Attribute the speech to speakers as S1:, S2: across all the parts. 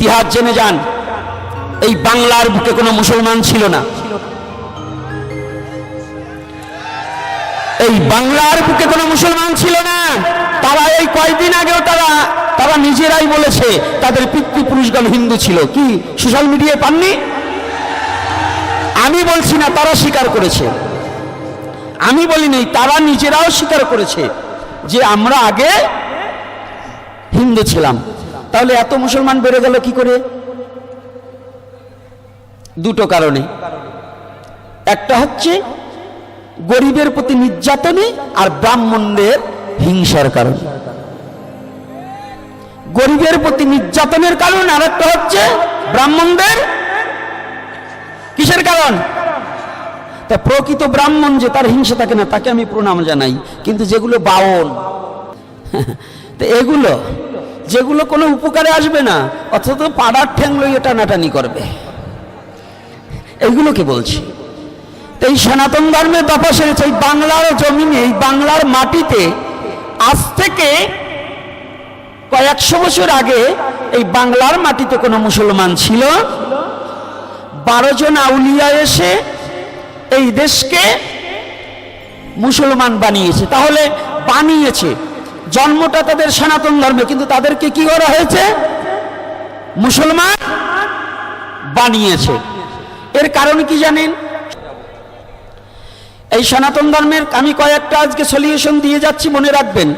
S1: ইতিহাস জেনে যান, এই বাংলার বুকে কোনো মুসলমান ছিল না। এই বাংলার বুকে কোনো মুসলমান ছিল না। তারা এই কয়েকদিন আগেও তারা তারা নিজেরাই বলেছে, তাদের পিতৃপুরুষগণ হিন্দু ছিল। কি সোশ্যাল মিডিয়ায় পাননি? আমি বলছি না, তারা স্বীকার করেছে। আমি বলি নেই, তারা নিজেরাও স্বীকার করেছে যে আমরা আগে হিন্দু ছিলাম। তাহলে এত মুসলমান বেড়ে গেল কি করে? দুটো কারণে। একটা হচ্ছে গরিবের প্রতি নির্যাতনে আর ব্রাহ্মণদের হিংসার কারণে। গরিবের প্রতি নির্যাতনের কারণ আর একটা হচ্ছে ব্রাহ্মণদের কিসের কারণ? তা প্রকৃত ব্রাহ্মণ যে তার হিংসা থাকে না, তাকে আমি প্রণাম জানাই। কিন্তু যেগুলো বাউন তো এগুলো যেগুলো কোনো উপকারে আসবে না, অথচ পাড়ার ঠ্যাং লইয়ে টানাটানি করবে। এইগুলোকে বলছি? এই সনাতন ধর্মের দফা সেরেছে, এই বাংলার জমিনে, এই বাংলার মাটিতে আজ থেকে কয়েকশো বছর আগে এই বাংলার মাটিতে কোনো মুসলমান ছিল। বারো জন আউলিয়া এসে এই দেশকে মুসলমান বানিয়েছে, তাহলে বানিয়েছে। জন্মটা তাদের সনাতন ধর্মে, কিন্তু তাদেরকে কি করা হয়েছে? মুসলমান বানিয়েছে। এর কারণ কি জানেন? এই সনাতন ধর্মের আমি কয়েকটা আজকে সলিউশন দিয়ে যাচ্ছি, মনে রাখবেন।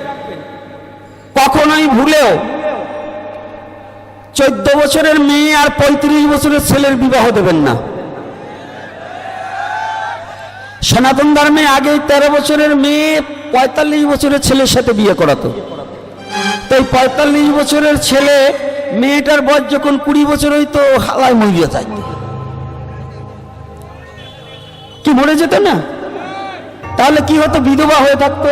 S1: কখনোই ভুলেও চোদ্দ বছরের মেয়ে আর পঁয়ত্রিশ বছরের ছেলের বিবাহ দেবেন না। সনাতন ধর্মে আগে তেরো বছরের মেয়ে পঁয়তাল্লিশ বছরের ছেলের সাথে বিয়ে করাতো। তো এই পঁয়তাল্লিশ বছরের ছেলে মেয়েটার বয়স যখন কুড়ি বছর হইতো, হালায় মরিয়া যাইত। কি মরে যেত না? তাহলে কি হতো? বিধবা হয়ে থাকতো।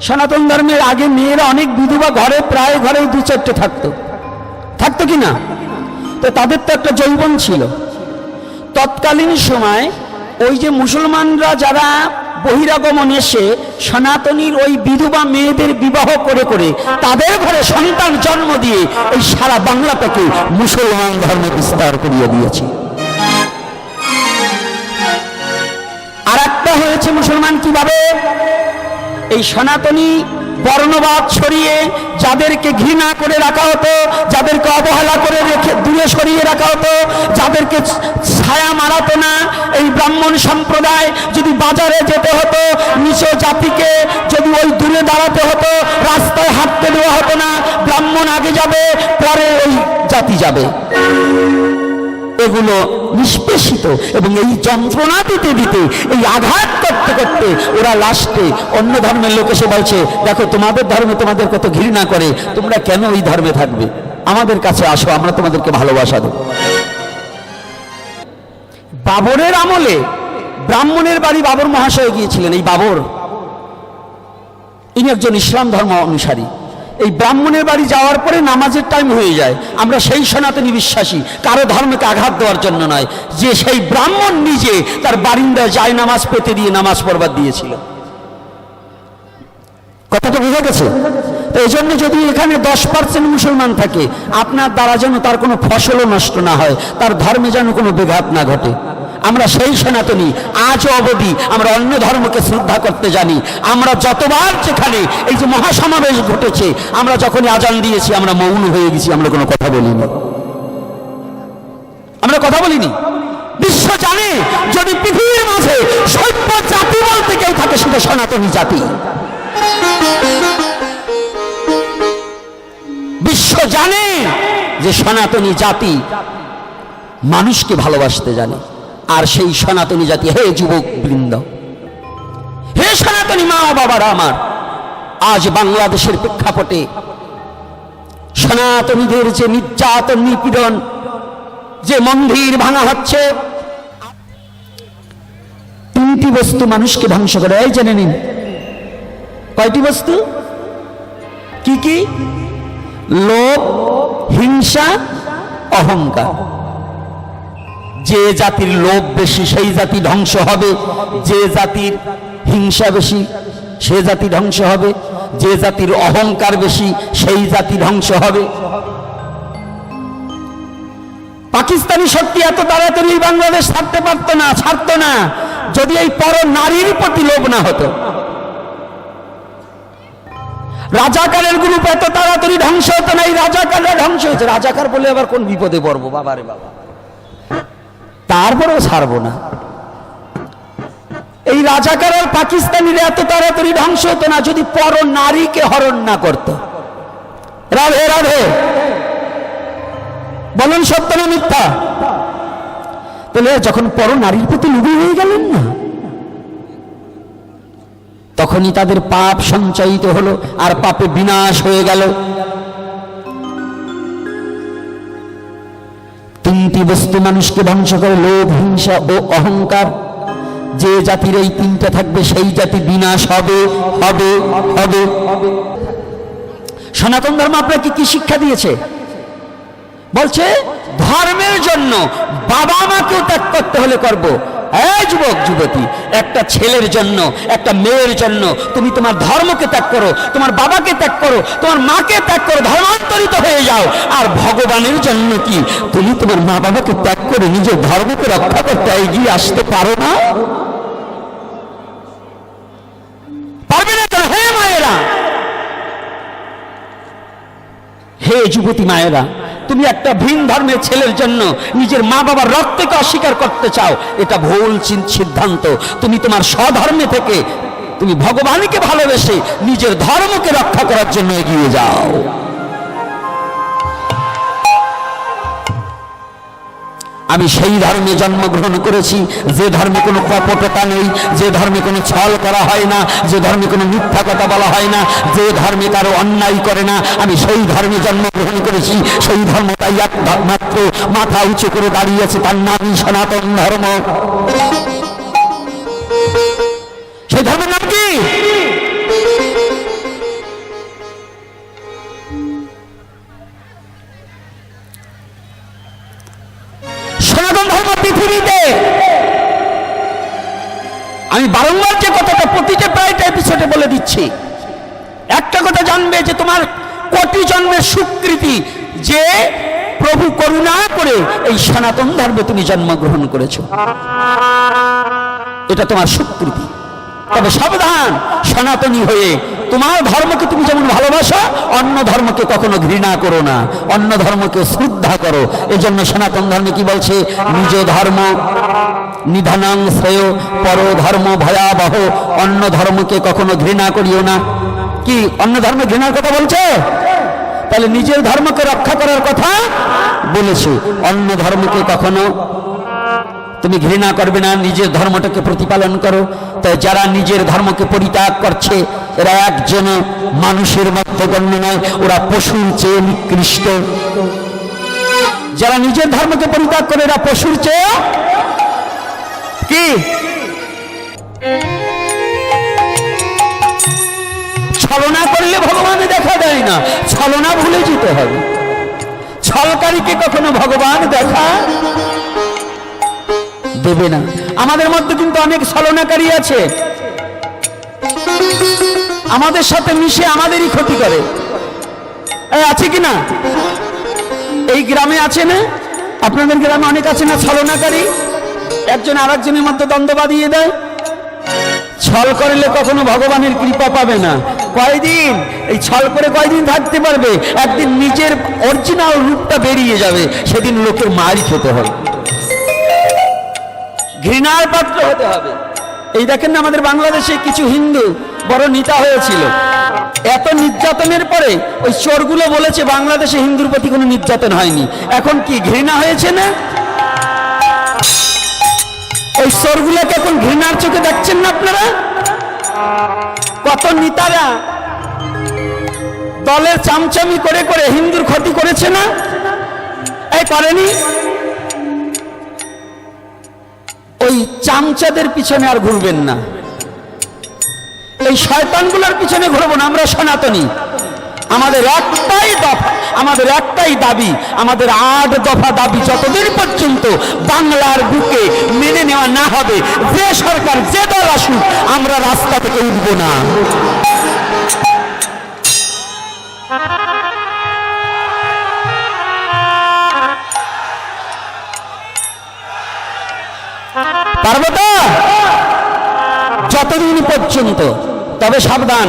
S1: সনাতন ধর্মের আগে মেয়েরা অনেক বিধবা ঘরে, প্রায় ঘরে দু চারটে থাকতো। থাকতো কি না? তো তাদের তো একটা যৌবন ছিল। তৎকালীন সময় ওই যে মুসলমানরা যারা বহিরাগমন এসে সনাতনীর ওই বিধবা মেয়েদের বিবাহ করে করে তাদের ঘরে সন্তান জন্ম দিয়ে এই সারা বাংলাটাকে মুসলমান ধর্মে বিস্তার করিয়ে দিয়েছে। আর একটা হয়েছে মুসলমান কীভাবে? এই সনাতনী বর্ণবাদ ছড়িয়ে যাদেরকে ঘৃণা করে রাখা হতো, যাদেরকে অবহেলা করে রেখে দূরে সরিয়ে রাখা হতো, যাদেরকে ছায়া মারাতো না, এই ব্রাহ্মণ সম্প্রদায় যদি বাজারে যেতে হতো নিচ জাতিকে যদি ওই দূরে দাঁড়াতে হতো, রাস্তায় হাঁটতে দেওয়া হতো না, ব্রাহ্মণ আগে যাবে, পরে ওই জাতি যাবে। এগুলো নিষ্পেষিত এবং এই যন্ত্রণা দিতে দিতে এই আঘাত করতে করতে ওরা লাস্টে অন্য ধর্মের লোক এসে বলছে, দেখো, তোমাদের ধর্মে তোমাদের কত ঘৃণা করে, তোমরা কেন ওই ধর্মে থাকবে? আমাদের কাছে আসো, আমরা তোমাদেরকে ভালোবাসা দেব। বাবরের আমলে ব্রাহ্মণের বাড়ি বাবর মহাশয় গিয়েছিলেন, এই বাবর। ইনি একজন ইসলাম ধর্ম অনুসারী এই ব্রাহ্মণের বাড়ি যাওয়ার পরে নামাজের টাইম হয়ে যায়। আমরা সেই সনাতনী বিশ্বাসী, কারও ধর্মকে আঘাত দেওয়ার জন্য নয়। যে সেই ব্রাহ্মণ নিজে তার বারিন্দায় যায় নামাজ পেতে দিয়ে নামাজ পড়বার দিয়েছিল। কথাটা বোঝা গেছে? তো এই জন্য যদি এখানে দশ পার্সেন্ট মুসলমান থাকে, আপনার দ্বারা যেন তার কোনো ফসলও নষ্ট না হয়, তার ধর্মে যেন কোনো বিঘাত না ঘটে। আমরা সেই সনাতনী, আজও অবধি আমরা অন্য ধর্মকে শ্রদ্ধা করতে জানি। আমরা যতবার যেখানে এই যে মহাসমাবেশ ঘটেছে, আমরা যখনই আজান দিয়েছি, আমরা মৌন হয়ে গেছি, আমরা কোনো কথা বলিনি। আমরা কথা বলিনি। বিশ্ব জানে, যদি পৃথিবীর মাঝে সভ্য জাতি বলতে কেউ থাকে, সেটা সনাতনী জাতি। বিশ্ব জানে যে সনাতনী জাতি মানুষকে ভালোবাসতে জানে। আর সেই সনাতনী জাতি, হে যুবক বৃন্দ, হে সনাতনী মা বাবারা আমার, আজ বাংলাদেশের প্রেক্ষাপটে সনাতনীদের যে নির্যাতন, নিপীড়ন, যে মন্দির ভাঙা হচ্ছে, তিনটি বস্তু মানুষকে ধ্বংস করে। এই জেনে নিন। কয়টি বস্তু? কি কি? লোভ, হিংসা, অহংকার। যে জাতির লোভ বেশি, সেই জাতি ধ্বংস হবে। যে জাতির হিংসা বেশি, সে জাতি ধ্বংস হবে। যে জাতির অহংকার বেশি, সেই জাতি ধ্বংস হবে। পাকিস্তানি শক্তি এত তাড়াতাড়ি বাংলাদেশ ছাড়তে পারতো না, ছাড়তো না। যদি এই পর নারীর প্রতি লোভ না হতো। রাজাকারের গ্রুপ এত তাড়াতাড়ি ধ্বংস হতো না, এই রাজাকাররা ধ্বংস হয়েছে। রাজাকার বলে আবার কোন বিপদে পড়ব? বাবারে বাবা। তারপরেও ছাড়বো না। এই রাজাকার আর পাকিস্তানিরা এত তাড়াতাড়ি ধ্বংস হতো না, যদি পর নারীকে হরণ না করত। রাধে রাধে। বলেন সত্য না মিথ্যা। তাহলে যখন পর নারীর প্রতি লোভী হয়ে গেলেন না, তখনই তাদের পাপ সঞ্চয়িত হলো, আর পাপে বিনাশ হয়ে গেল। তিনটি বস্তু মানুষকে ধ্বংস করে, লোভ, হিংসা ও অহংকার। যে জাতির এই তিনটা থাকবে, সেই জাতি বিনাশ হবে হবে হবে। সনাতন ধর্ম আপনাকে কি শিক্ষা দিয়েছে? বলছে, ধর্মের জন্য বাবা মাকেও ত্যাগ করতে হলে করব। এই যুবক, যুবতী, একটা ছেলের জন্য, একটা মেয়ের জন্য তুমি তোমার ধর্মকে ত্যাগ করো, তোমার বাবাকে ত্যাগ করো, তোমার মাকে ত্যাগ করো, ধর্মান্তরিত হয়ে যাও। আর ভগবানের জন্য কি? তুমি তোমার মা বাবাকে ত্যাগ করে নিজের ধর্মকে রক্ষা করতে এগিয়ে আসতে পারো না? যুবতী মায়েরা, তুমি একটা ভিন ধর্মের ছেলের জন্য নিজের মা বাবার রক্তকে অস্বীকার করতে চাও, এটা ভুল সিদ্ধান্ত। তুমি তোমার স্বধর্মে থেকে তুমি ভগবানকে ভালোবেসে নিজের ধর্মকে রক্ষা করার জন্য এগিয়ে যাও। আমি সেই ধর্মে জন্মগ্রহণ করেছি। যে ধর্মে কোনো কপটতা নেই, যে ধর্মে কোনো ছল করা হয় না, যে ধর্মে কোনো মিথ্যা কথা বলা হয় না, যে ধর্মে কারও অন্যায় করে না, আমি সেই ধর্মে জন্মগ্রহণ করেছি। সেই ধর্মটাই এক মাত্র মাথা উঁচু করে দাঁড়িয়েছে তার নামই সনাতন ধর্ম। বারংবার যে কথাটা প্রতিটা প্রায়টা এপিসোডে বলে দিচ্ছি। একটা কথা জানবে যে তোমার কোটি জন্মের স্বীকৃতি যে প্রভু করুণা করে এই সনাতন ধর্মে তুমি জন্মগ্রহণ করেছ। এটা তোমার স্বীকৃতি তবে সাবধান, সনাতনী হয়ে তোমার ধর্মকে তুমি যেমন ভালোবাসো, অন্য ধর্মকে কখনো ঘৃণা করো না, অন্য ধর্মকে শ্রদ্ধা করো। এই জন্য সনাতন ধর্মে কি বলছে? নিজ ধর্ম নিধানাং শ্রেয়, পর ধর্ম ভয়াবহ, অন্য ধর্মকে কখনো ঘৃণা করিও না। কি, অন্য ধর্মে ঘৃণার কথা বলছে? তাহলে নিজের ধর্মকে রক্ষা করার কথা বলেছে। অন্য ধর্মকে কখনো তুমি ঘৃণা করবে না, নিজের ধর্মটাকে প্রতিপালন করো। তাই যারা নিজের ধর্মকে পরিত্যাগ করছে, এরা একজন মানুষের মধ্যে গণ্য নয়, ওরা পশুর চেয়ে নিকৃষ্ট। যারা নিজের ধর্মকে পরিত্যাগ করে, এরা পশুর চেয়ে কি? ছলনা করলে ভগবান দেখা দেয় না, ছলনা ভুলে যেতে হবে। ছলকারীকে কখনো ভগবান দেখা দেবে না। আমাদের মধ্যে কিন্তু অনেক ছলনাকারী আছে। আমাদের সাথে মিশে আমাদেরই ক্ষতি করে। আছে কি না? এই গ্রামে আছে না? আপনাদের গ্রামে অনেক আছে না ছলনাকারী? একজন আর একজনের মধ্যে দ্বন্দ্ব বাঁধিয়ে দেয়। ছল করলে কখনো ভগবানের কৃপা পাবে না। কয়দিন? এই ছল করে কয়দিন থাকতে পারবে? একদিন নিজের অরিজিনাল রূপটা বেরিয়ে যাবে। সেদিন লোকের মারি খেতে হবে। ঘৃণার পাত্র হতে হবে। এই দেখেন না আমাদের বাংলাদেশে কিছু হিন্দু বড় নেতা হয়েছিল। এত নির্যাতনের পরে ওই চোরগুলো বলেছে, বাংলাদেশে হিন্দুর প্রতি কোনো নির্যাতন হয়নি। এখন কি ঘৃণা হয়েছে না? ওই চোরগুলোকে এখন ঘৃণার চোখে দেখছেন না আপনারা? কত নেতারা দলের চামচামি করে করে হিন্দুর ক্ষতি করেছে না? এই করেনি ওই চামচাদের পিছনে আর ঘুরবেন না। এই শয়তানগুলোর পিছনে ঘুরবো না, আমরা সনাতনী। আমাদের একটাই দফা, আমাদের একটাই দাবি, আমাদের আট দফা দাবি যতদিন পর্যন্ত বাংলার বুকে মেনে নেওয়া না হবে, যে সরকার যে দল আসুক, আমরা রাস্তা থেকে উঠবো না। পারব তো? যতদিন পর্যন্ত, তবে সাবধান।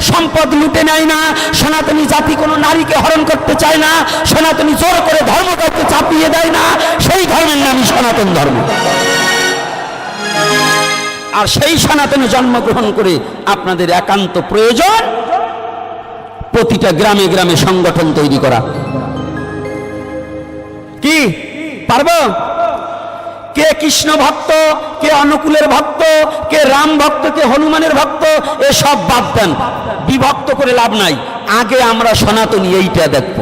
S1: সম্পদ লুটে নেয় না, সনাতনী জাতি কোনো নারীকে হরণ করতে চায় না, সনাতনী জোর করে ধর্ম কাউকে চাপিয়ে দেয় না, সেই ধর্মের নামই সনাতন ধর্ম। আর সেই সনাতনে জন্মগ্রহণ করে আপনাদের একান্ত প্রয়োজন, প্রতিটা গ্রামে গ্রামে সংগঠন তৈরি করা। কি? পারব? কে কৃষ্ণ ভক্ত, কে অনুকূলের ভক্ত, কে রাম ভক্ত, কে হনুমানের ভক্ত, এসব বাদ দেন। বিভক্ত করে লাভ নাই। আগে আমরা সনাতনী এইটা দেখব।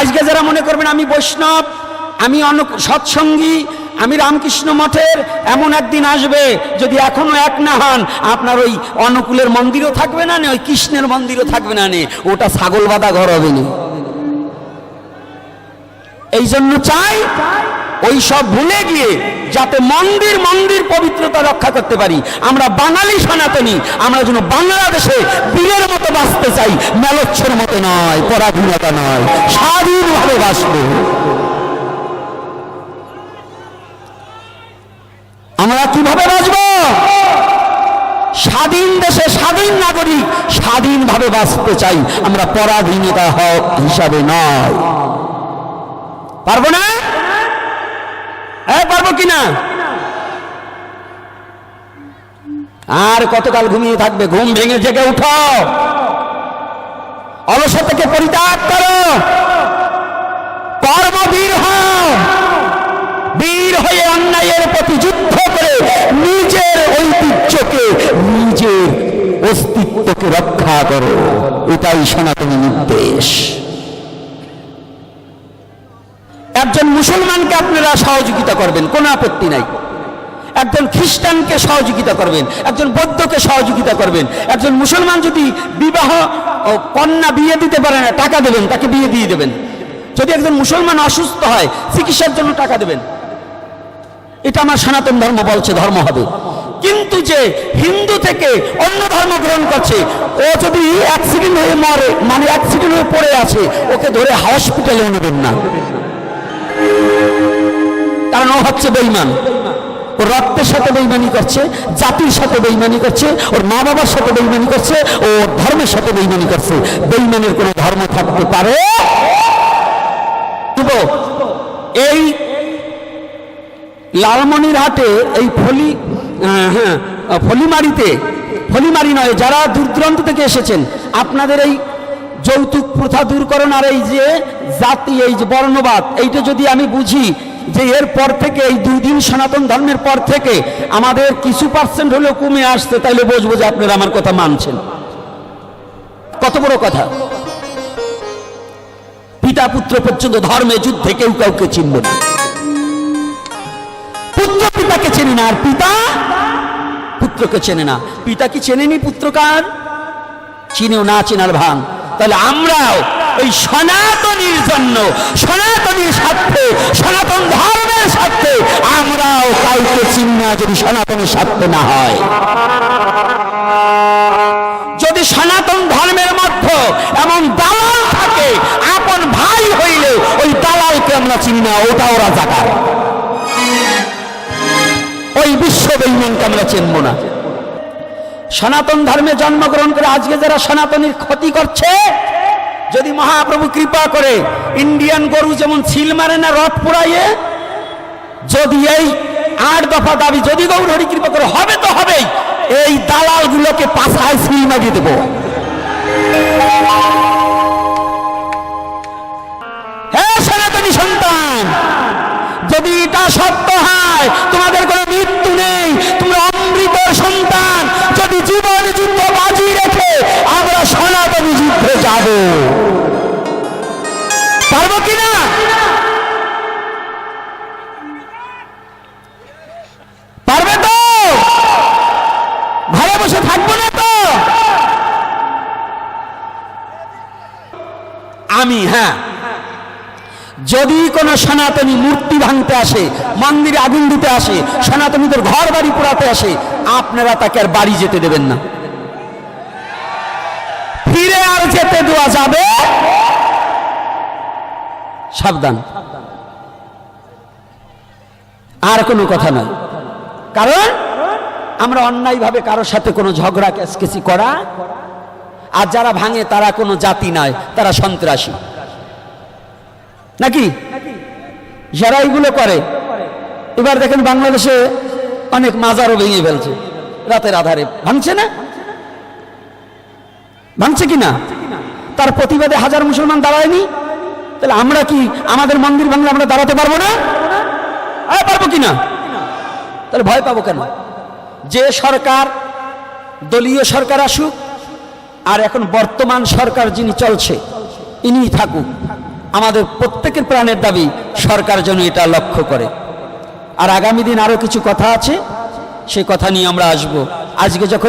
S1: আজকে যারা মনে করবেন আমি বৈষ্ণব, আমি সৎসঙ্গী, আমি রামকৃষ্ণ মঠের, এমন একদিন আসবে যদি এখনও এক না হন, আপনার ওই অনুকূলের মন্দিরও থাকবে না নে, ওই কৃষ্ণের মন্দিরও থাকবে না নে, ওটা ছাগল বাঁধা ঘর হবে না। এই জন্য চাই ওই সব ভুলে গিয়ে যাতে মন্দির মন্দির পবিত্রতা রক্ষা করতে পারি। আমরা বাঙালি সনাতনী, আমরা যেন বাংলাদেশে বীরের মতো বাঁচতে চাই, মেলচ্ছর মতো নয়, পরাধীনতা নয় স্বাধীনভাবে বাঁচব। আমরা কীভাবে বাঁচব? স্বাধীন দেশে স্বাধীন নাগরিক স্বাধীনভাবে বাঁচতে চাই, আমরা পরাধীনতা হক হিসাবে নয়। পারব না? হ্যাঁ পারব কিনা? আর কতকাল ঘুমিয়ে থাকবে? ঘুম ভেঙে জেগে উঠো। অলসতাকে পরিত্যাগ করো। কর্মবীর হও। বীর হয়ে অন্যায়ের প্রতি যুদ্ধ করে নিজের ঐতিহ্যকে, নিজের অস্তিত্বকে রক্ষা করো। এটাই সনাতনী নির্দেশ। একজন মুসলমানকে আপনারা সহযোগিতা করবেন, কোনো আপত্তি নাই। একজন খ্রিস্টানকে সহযোগিতা করবেন, একজন বৌদ্ধকে সহযোগিতা করবেন, একজন মুসলমান যদি বিবাহ কন্যা বিয়ে দিতে পারে না, টাকা দেবেন, তাকে বিয়ে দিয়ে দেবেন। যদি একজন মুসলমান অসুস্থ হয়, চিকিৎসার জন্য টাকা দেবেন। এটা আমার সনাতন ধর্ম বলছে, ধর্ম হবে। কিন্তু যে হিন্দু থেকে অন্য ধর্ম গ্রহণ করছে, ও যদি অ্যাক্সিডেন্ট হয়ে মরে মানে অ্যাক্সিডেন্ট হয়ে পড়ে আছে, ওকে ধরে হসপিটালে নেবেন না। ও হচ্ছে বেইমান ও রক্তের সাথে বেইমানি করছে, জাতির সাথে বেইমানি করছে, ওর মা বাবার সাথে বেইমানি করছে, ও ওর ধর্মের সাথে বেইমানি করছে। বেইমানের কোনো ধর্ম থাকতে পারে? এই লালমনিরহাটে এই ফলি হ্যাঁ ফলিমারিতে, ফলিমারি নয়, যারা দূর দূরান্ত থেকে এসেছেন, আপনাদের এই যৌতুক প্রথা দূর দূরকরণ আর এই যে জাতি, এই যে বর্ণবাদ, এইটা যদি আমি বুঝি যে এর পর থেকে, এই দুই দিন সনাতন ধর্মের পর থেকে আমাদের কিছু পার্সেন্ট হলেও কমে আসছে, তাইলে বুঝব যে আপনারা আমার কথা মানছেন। কত বড় কথা। পিতা পুত্র পর্যন্ত ধর্মে, যুদ্ধে কেউ কাউকে চিনবে না। পুত্র পিতাকে চেনে না, আর পিতা পুত্রকে চেনে না। পিতা কি চেনেনি পুত্রকার চিনেও না, চেনার ভান। তাহলে আমরাও এই সনাতনীর জন্য, সনাতনীর স্বার্থে, সনাতন ধর্মের স্বার্থে আমরাও কাউকে চিনি না যদি সনাতনের স্বার্থে না হয়। যদি সনাতন ধর্মের মধ্যে এমন দালাল থাকে, আপন ভাই হইলে ওই দালালকে আমরা চিনি না ওটা ওরা জাগায় ওই বিশ্ব বেইমানকে আমরা চিনব না। সনাতন ধর্মে জন্মগ্রহণ করে আজকে যারা সনাতনীর ক্ষতি করছে যদি মহাপ্রভু কৃপা করে ইন্ডিয়ান গরু যেমন ছিল মারে না, রথ পোড়াইয়ে, যদি এই আট দফা দাবি যদি গৌরহরি কৃপা করে, হবে তো হবেই। এই দালালগুলোকে পাশায় সিল মারিয়ে দেবো। হ্যাঁ সনাতনী সন্তান, যদি এটা সত্য হয়, তোমাদের কোনো মৃত্যু নেই, তোমরা অমৃতর সন্তান। যদি সনাতনী মূর্তি ভাঙতে আসে, মন্দিরে আগুন দিতে আসে, সনাতনীদের ঘর বাড়ি পোড়াতে আসে, আপনারা তাকে আর বাড়ি যেতে দেবেন না। ফিরে আর যেতে দেওয়া যাবে। সাবধান। আর কোনো কথা নয়। কারণ আমরা অন্যায়ভাবে কারোর সাথে কোনো ঝগড়া ক্যাসকেসি করা, আর যারা ভাঙে তারা কোনো জাতি নয়, তারা সন্ত্রাসী। নাকি? যারা এইগুলো করে, এবার দেখেন বাংলাদেশে অনেক মাজারও ভেঙে ফেলছে। রাতের আধারে। ভাঙছে না? ভাঙছে কি না? তার প্রতিবাদে হাজার মুসলমান দাঁড়ায়নি? তাহলে আমরা কি আমাদের মন্দির ভাঙলে আমরা দাঁড়াতে পারব না? পারব কি না? তাহলে ভয় পাবো কেন? যে সরকার দলীয় সরকার আসুক, আর এখন বর্তমান সরকার যিনি চলছে, ইনিই থাকুক। আমাদের প্রত্যেকের প্রাণের দাবি সরকার যেন এটা লক্ষ্য করে। আর আগামী দিন আরও কিছু কথা আছে, সে কথা নিয়ে আমরা আসব। আজকে যখন